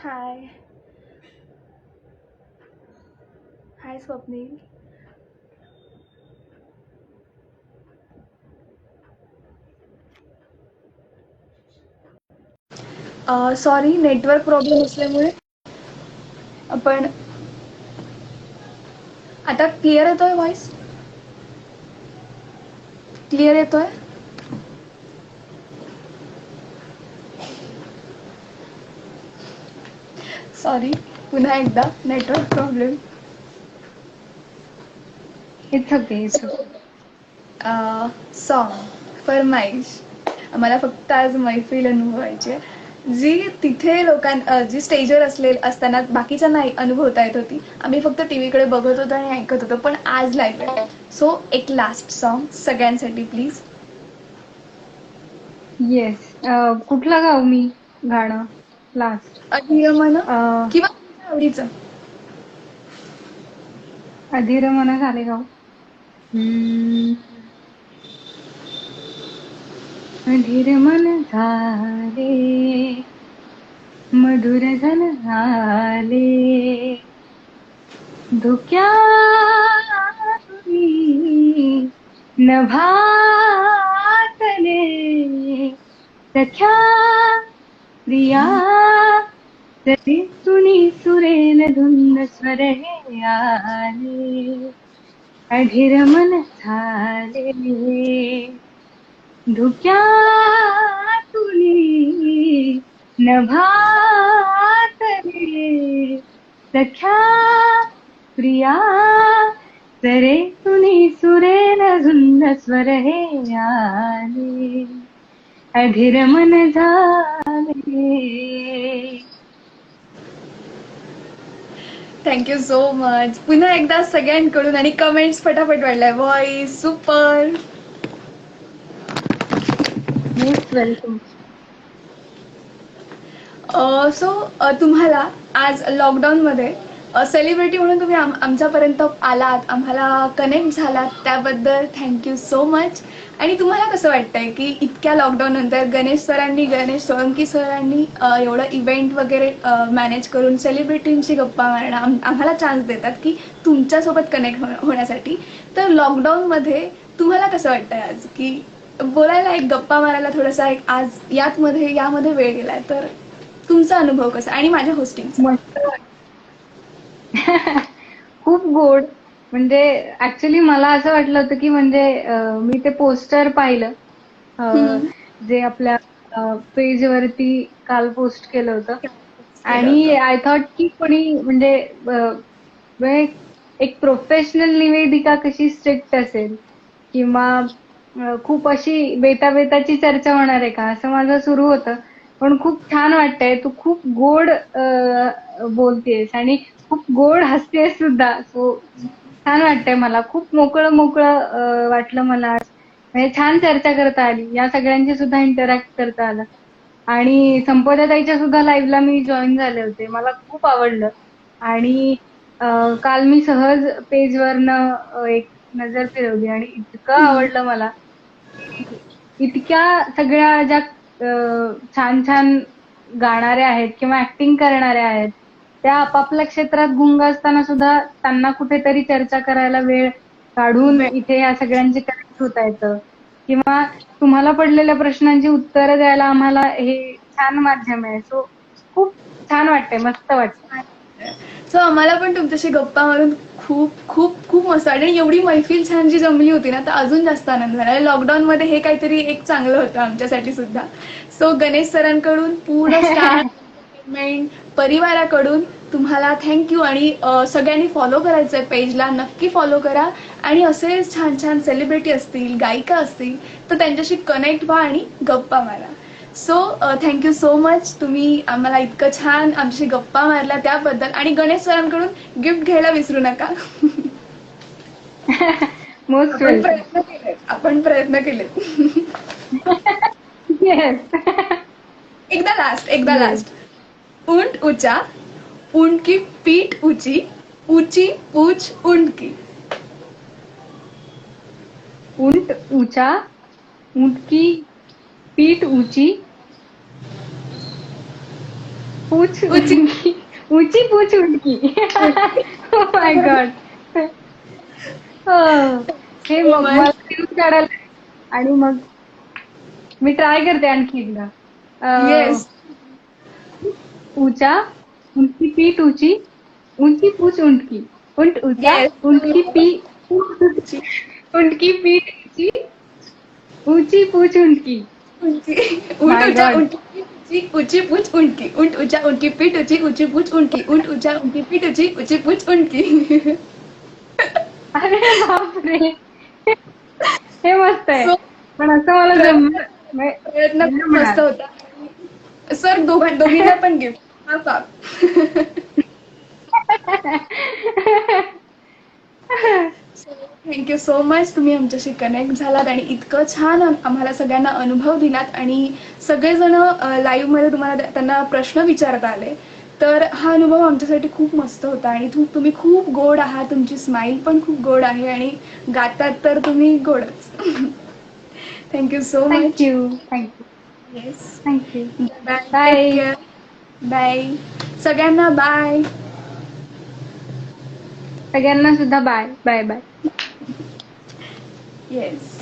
Hi hi Swapnil sorry network problem असल्यामुळे आपण आता क्लिअर येतोय व्हॉइस क्लिअर येतोय? सॉरी पुन्हा एकदा network problem it's okay it's song फरमाईश मला फक्त आज मैफिल अनुभवायची जी तिथे लोकां जी स्टेजवर असले असताना बाकीच्या नाही अनुभवता येत होती. आम्ही फक्त टी व्हीकडे बघत होतो आणि ऐकत होतो पण आज लाईव्ह आहे. सो एक लास्ट सॉन्ग सगळ्यांसाठी प्लीज येस कुठलं गाऊ मी गाणं? लास्ट अधिरमन किंवा आवडीचं? अधीर मन झाले गाऊ हम्म. अधीर मन झाले मधुर झन झाले. धुक्या नभातले सख्या प्रिया तरी सुनी सुरेन धुंद स्वर हे आले अधीर मन झाले. धुक्या तुनी नभातले सख्या प्रिया तरे सुनी सुरेन झुंद स्वर हे आले. अधीर मन झाले. थँक्यू सो मच पुन्हा एकदा सगळ्यांकडून आणि कमेंट्स फटाफट वाढलाय. Voice super most welcome so तुम्हाला आज लॉकडाऊनमध्ये सेलिब्रिटी म्हणून तुम्ही आम आमच्यापर्यंत आलात आम्हाला कनेक्ट झालात त्याबद्दल थँक्यू सो मच आणि तुम्हाला कसं वाटतंय की इतक्या लॉकडाऊन नंतर गणेश सरांनी गणेश सोळंकी सरांनी एवढं इव्हेंट वगैरे मॅनेज करून सेलिब्रिटींची गप्पा मारणं आम आम्हाला चान्स देतात की तुमच्यासोबत कनेक्ट हो-, होण्यासाठी. तर लॉकडाऊनमध्ये तुम्हाला कसं वाटतंय आज? की बोलायला एक गप्पा मारायला थोडासा एक आज यातमध्ये यामध्ये वेळ गेलाय तर तुमचा अनुभव कसा? आणि माझ्या होस्टिंग मस्त. खूप गोड. म्हणजे ऍक्च्युली मला असं वाटलं होतं की म्हणजे मी ते पोस्टर पाहिलं. जे आपल्या पेज वरती काल पोस्ट केलं होतं. आणि आय थॉट की कोणी म्हणजे एक प्रोफेशनल निवेदिका कशी स्ट्रिक्ट असेल? किंवा खूप अशी बेताबेताची चर्चा होणार आहे का? असं माझं सुरू होतं. पण खूप छान वाटतंय. तू खूप गोड बोलतेस. आणि खूप गोड हसतेस सुद्धा. सो छान वाटतंय मला. खूप मोकळं मोकळं वाटलं मला आज. म्हणजे छान चर्चा करता आली. या सगळ्यांची सुद्धा इंटरॅक्ट करता आलं. आणि संपदाताईच्या सुद्धा लाईव्हला मी जॉईन झाले होते. मला खूप आवडलं. आणि काल मी सहज पेजवरनं एक नजर फिरवली आणि इतकं आवडलं मला. इतक्या सगळ्या ज्या छान छान गाणाऱ्या आहेत किंवा ऍक्टिंग करणाऱ्या आहेत त्या आपापल्या क्षेत्रात गुंग असताना सुद्धा त्यांना कुठेतरी चर्चा करायला वेळ काढून इथे या सगळ्यांची कनेक्ट होता येतं किंवा तुम्हाला पडलेल्या प्रश्नांची उत्तरं द्यायला आम्हाला हे छान माध्यम आहे. सो खूप छान वाटतंय मस्त वाटतंय. सो आम्हाला पण तुमच्याशी गप्पा मारून खूप खूप खूप मस्त वाटलं. आणि एवढी मैफिल छान जी जमली होती ना तर अजून जास्त आनंद झाला. लॉकडाऊन मध्ये हे काहीतरी एक चांगलं होतं आमच्यासाठी सुद्धा. सो गणेश सरांकडून पूर्ण एंटरटेनमेंट परिवाराकडून तुम्हाला थँक्यू आणि सगळ्यांनी फॉलो करायचं आहे पेजला नक्की फॉलो करा. आणि असे छान छान सेलिब्रिटी असतील गायिका असतील तर त्यांच्याशी कनेक्ट व्हा आणि गप्पा मारा. सो थँक्यू सो मच तुम्ही आम्हाला इतकं छान आमच्याशी गप्पा मारल्या त्याबद्दल. आणि गणेश सरांकडून गिफ्ट घ्यायला विसरू नका. प्रयत्न केले आपण प्रयत्न केले एकदा लास्ट एकदा. लास्ट उंट ऊँचा ऊँट की पीठ ऊँची ऊँची पूछ ऊँट की ऊँट ऊँचा ऊँट की पीठ ऊँची पूछ ऊँची. ऊँची पूछ उंकी Oh माय गॉड हे मग my. मला काढायला आणि मग मी ट्राय करते आणखी एकदा येस ऊँचा उनकी पीठ ऊँची उनकी पूछ ऊँट की ऊँट ऊँचा उनकी पीठ उनकी पीठ ऊँची ऊँची पूछ उनकी। ऊँची पूछ उनकी ऊँट ऊँचा उनकी पीठ ऊँची ऊँची पूछ उनकी ऊँट ऊँचा उनकी पीठ ऊँची ऊँची पूछ उनकी। अरे बाप रे हे मस्त आहे. पण असं मला प्रयत्न मस्त होता. सर दोघां दोघींना पण गिफ्ट हा का थँक्यू सो मच तुम्ही आमच्याशी कनेक्ट झालात आणि इतकं छान आम- आम्हाला सगळ्यांना अनुभव दिलात आणि सगळेजण लाईव्हमध्ये तुम्हाला त्या- त्यांना प्रश्न विचारता आले. तर हा अनुभव आमच्यासाठी खूप मस्त होता आणि तुम्ही खूप गोड आहात. तुमची स्माईल पण खूप गोड आहे आणि गातात तर तुम्ही गोडच. Thank you so much thank you thank you yes thank you bye Bye. Bye सगळ्यांना बाय सगळ्यांना सुद्धा बाय बाय बाय येस